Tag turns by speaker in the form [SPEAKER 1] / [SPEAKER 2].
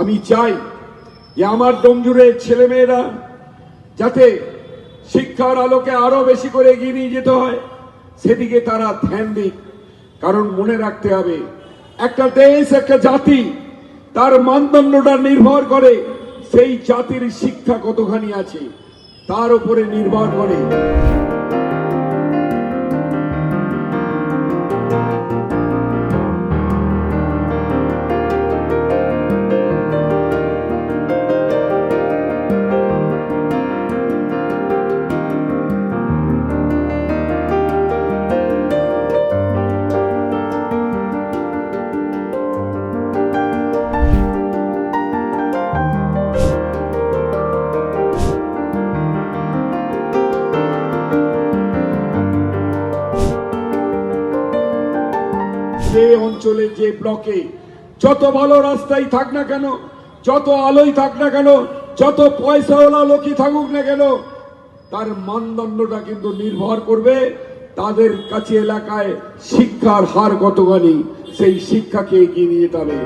[SPEAKER 1] আমি চাই যে আমার ডোমজুরের ছেলেমেয়েরা যাতে শিক্ষার আলোকে আরও বেশি করে এগিয়ে নিয়ে যেতে হয়, সেদিকে তারা ধ্যান দিক। কারণ মনে রাখতে হবে, একটা দেশ, একটা জাতি, তার মানদণ্ডটা নির্ভর করে সেই জাতির শিক্ষা কতখানি আছে, তার উপরে নির্ভর করে। যে অঞ্চলে যে ব্লকে যত ভালো রাস্তাই থাক না কেন, যত আলোই থাক না কেন, যত পয়সাওয়ালা লোকই থাকুক না কেন, তার মানদণ্ডটা কিন্তু নির্ভর করবে তাদের কাছে এলাকায় শিক্ষার হার কতখানি, সেই শিক্ষাকে এগিয়ে নিয়ে যেতে হবে।